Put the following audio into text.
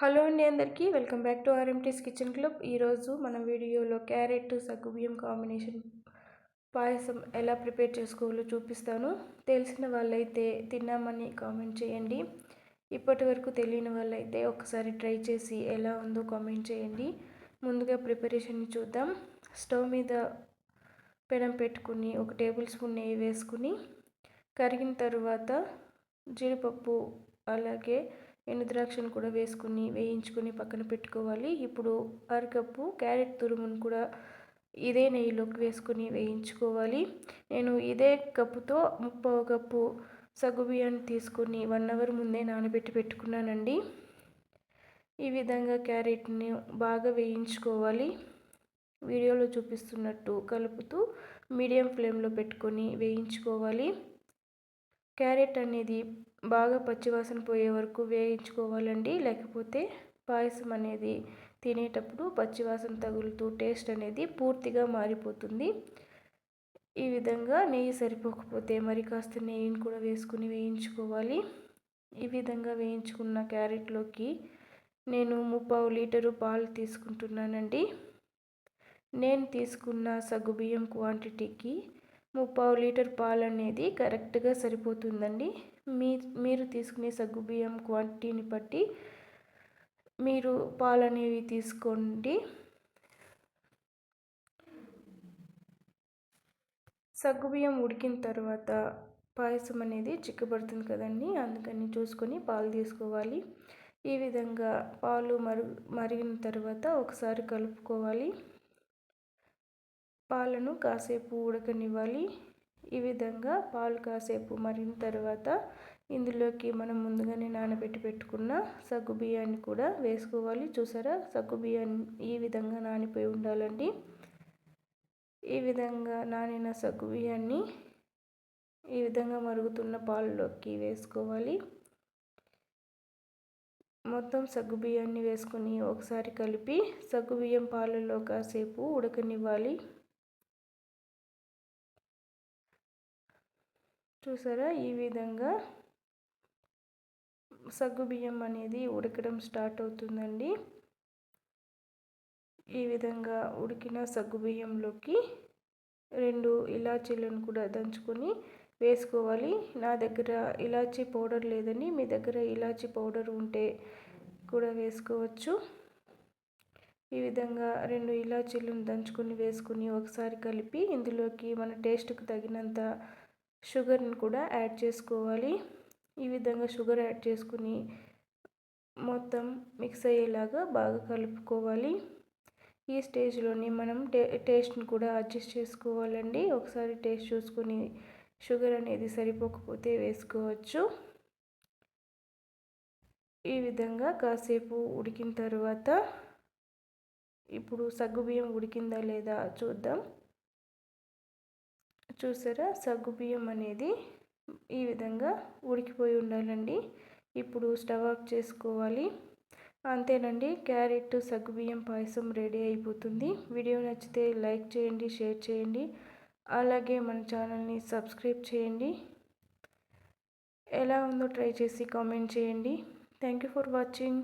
Hello అండి అందరికీ. Welcome back to RMT's kitchen club. ఈరోజు మన వీడియోలో క్యారెట్ సగ్గుబియ్యం కాంబినేషన్ పాయసం ఎలా ప్రిపేర్ చేసుకోవాలో చూపిస్తాను. తెలిసిన వాళ్ళైతే తిన్నామని కామెంట్ చేయండి. ఇప్పటి వరకు తెలియని వాళ్ళైతే ఒకసారి ట్రై చేసి ఎలా ఉందో కామెంట్ చేయండి. ముందుగా ప్రిపరేషన్ చూద్దాం. స్టవ్ మీద పెనం పెట్టుకుని ఒక టేబుల్ స్పూన్ నెయ్యి వేసుకుని కరిగిన తర్వాత జీడిపప్పు అలాగే ఎండుద్రాక్షను కూడా వేసుకుని వేయించుకొని పక్కన పెట్టుకోవాలి. ఇప్పుడు అరకప్పు క్యారెట్ తురుమును కూడా ఇదే నెయ్యిలోకి వేసుకొని వేయించుకోవాలి. నేను ఇదే కప్పుతో ముప్పై కప్పు సగ్గుబియ్యాన్ని తీసుకొని వన్ అవర్ ముందే నానబెట్టి పెట్టుకున్నానండి. ఈ విధంగా క్యారెట్ని బాగా వేయించుకోవాలి. వీడియోలో చూపిస్తున్నట్టు కలుపుతూ మీడియం ఫ్లేమ్లో పెట్టుకొని వేయించుకోవాలి. క్యారెట్ అనేది బాగా పచ్చివాసన పోయే వరకు వేయించుకోవాలండి. లేకపోతే పాయసం అనేది తినేటప్పుడు పచ్చివాసన తగులుతూ టేస్ట్ అనేది పూర్తిగా మారిపోతుంది. ఈ విధంగా నెయ్యి సరిపోకపోతే మరి కాస్త నెయ్యిని కూడా వేసుకుని వేయించుకోవాలి. ఈ విధంగా వేయించుకున్న క్యారెట్లోకి నేను ముప్పావు లీటరు పాలు తీసుకుంటున్నానండి. నేను తీసుకున్న సగ్గుబియ్యం క్వాంటిటీకి ముప్పావు లీటర్ పాలు అనేది కరెక్ట్గా సరిపోతుందండి. మీ మీరు తీసుకునే సగ్గుబియ్యం క్వాంటిటీని బట్టి మీరు పాలు అనేవి తీసుకోండి. సగ్గుబియ్యం ఉడికిన తర్వాత పాయసం అనేది చిక్కబడుతుంది కదండి. అందుకని చూసుకొని పాలు తీసుకోవాలి. ఈ విధంగా పాలు మరు మరిగిన తర్వాత ఒకసారి కలుపుకోవాలి. పాలను కాసేపు ఉడకనివ్వాలి. ఈ విధంగా పాలు కాసేపు మరిన తర్వాత ఇందులోకి మనం ముందుగానే నానబెట్టి పెట్టుకున్న సగ్గు బియ్యాన్ని కూడా వేసుకోవాలి. చూసారా? సగ్గు బియ్యాన్ని ఈ విధంగా నానిపోయి ఉండాలండి. ఈ విధంగా నానిన సగ్గు బియ్యాన్ని ఈ విధంగా మరుగుతున్న పాలలోకి వేసుకోవాలి. మొత్తం సగ్గు బియ్యాన్ని వేసుకొని ఒకసారి కలిపి సగ్గు బియ్యం పాలలో కాసేపు ఉడకనివ్వాలి. చూసారా? ఈ విధంగా సగ్గుబియ్యం అనేది ఉడకడం స్టార్ట్ అవుతుందండి. ఈ విధంగా ఉడికిన సగ్గుబియ్యంలోకి రెండు ఇలాచీలను కూడా దంచుకొని వేసుకోవాలి. నా దగ్గర ఇలాచీ పౌడర్ లేదని మీ దగ్గర ఇలాచీ పౌడర్ ఉంటే కూడా వేసుకోవచ్చు. ఈ విధంగా రెండు ఇలాచీలను దంచుకొని వేసుకుని ఒకసారి కలిపి ఇందులోకి మన టేస్ట్కి తగినంత షుగర్ని కూడా యాడ్ చేసుకోవాలి. ఈ విధంగా షుగర్ యాడ్ చేసుకుని మొత్తం మిక్స్ అయ్యేలాగా బాగా కలుపుకోవాలి. ఈ స్టేజ్లోని మనం టే టేస్ట్ని కూడా అడ్జస్ట్ చేసుకోవాలండి. ఒకసారి టేస్ట్ చూసుకుని షుగర్ అనేది సరిపోకపోతే వేసుకోవచ్చు. ఈ విధంగా కాసేపు ఉడికిన తర్వాత ఇప్పుడు సగ్గుబియ్యం ఉడికిందా లేదా చూద్దాం. చూసారా? సగ్గుబియ్యం అనేది ఈ విధంగా ఉడికిపోయి ఉండాలండి. ఇప్పుడు స్టవ్ ఆఫ్ చేసుకోవాలి. అంతేనండి క్యారెట్ సగ్గుబియ్యం పాయసం రెడీ అయిపోతుంది. వీడియో నచ్చితే లైక్ చేయండి షేర్ చేయండి. అలాగే మన ఛానల్ని సబ్స్క్రైబ్ చేయండి. ఎలా ఉందో ట్రై చేసి కామెంట్ చేయండి. Thank you for watching.